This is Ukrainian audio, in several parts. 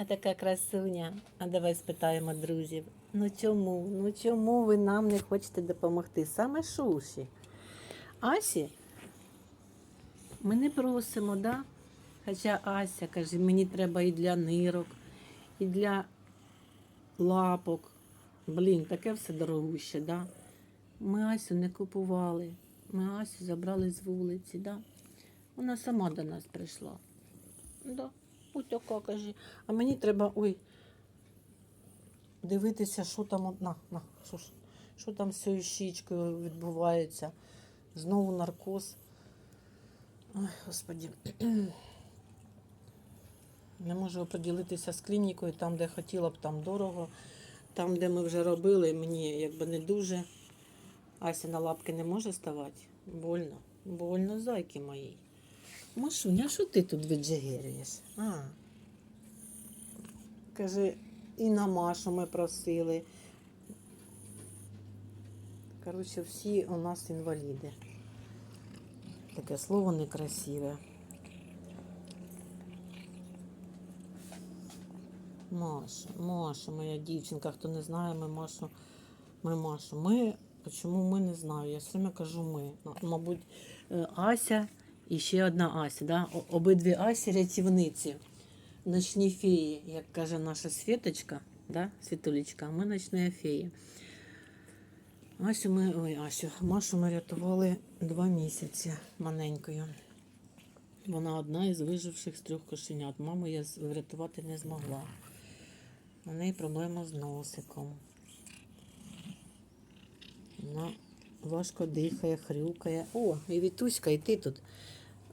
А така красуня. А давай спитаємо друзів. Ну чому? Ну чому ви нам не хочете допомогти? Саме Шуші. Асі ми не просимо, да? Хоча Ася каже, мені треба і для нирок, і для лапок. Блін, таке все дорогуще, да? Ми Асю не купували. Ми Асю забрали з вулиці, да? Вона сама до нас прийшла. Да. Ось така каже. А мені треба, ой, дивитися, що там на, на, що, що там з цією щічкою відбувається. Знову наркоз. Ой, господі. Не можу поділитися з клінікою, там, де хотіла б, там дорого. Там, де ми вже робили, мені якби не дуже. Ася на лапки не може ставати. Больно. Больно, зайки мої. Машуня, що ти тут віджигерюєш? А. Каже, і на Машу ми просили. Коротше, всі у нас інваліди. Таке слово некрасиве. Маша, Маша, моя дівчинка, хто не знає, ми Машу, ми Машу. Ми, чому ми не знаю, я все кажу ми. Ну, Мабуть, е, Ася і ще одна Ася, да? Обидві Асі рятівниці. Ночні феї, як каже наша Світочка, да? Світулечка, а ми ночні феї. Асю ми, ой, Асю, Машу ми рятували два місяці маленькою. Вона одна із виживших з трьох кошенят. Маму я врятувати не змогла. У неї проблема з носиком. Вона важко дихає, хрюкає. О, і Вітуська, і ти тут.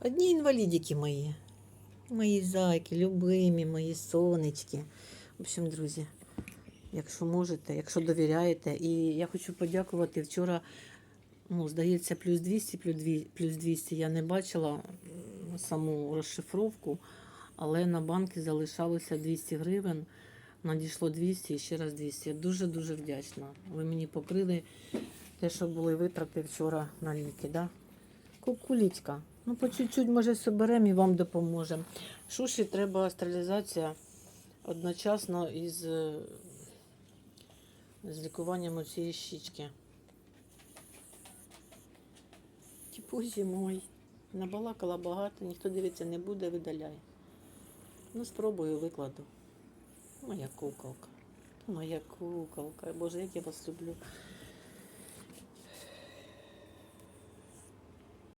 Одні інвалідики мої. Мої зайки, любимі, мої сонечки. В общем, друзі, якщо можете, якщо довіряєте. І я хочу подякувати вчора. Ну, здається, плюс 200, плюс 200, я не бачила саму розшифровку, але на банки залишалося 200 гривень. Надійшло 200 і ще раз 200. Я дуже-дуже вдячна. Ви мені покрили те, що були витрати вчора на ліки. Да? Кукулічка. Ну, по чуть-чуть, може, соберемо і вам допоможемо. Шуші треба стерилізація одночасно із е, з лікуванням цієї щічки. Тіпузі мой. Набалакала багато, ніхто дивитися не буде, видаляй. Ну, спробую, викладу. Моя куколка. Моя куколка. Боже, як я вас люблю.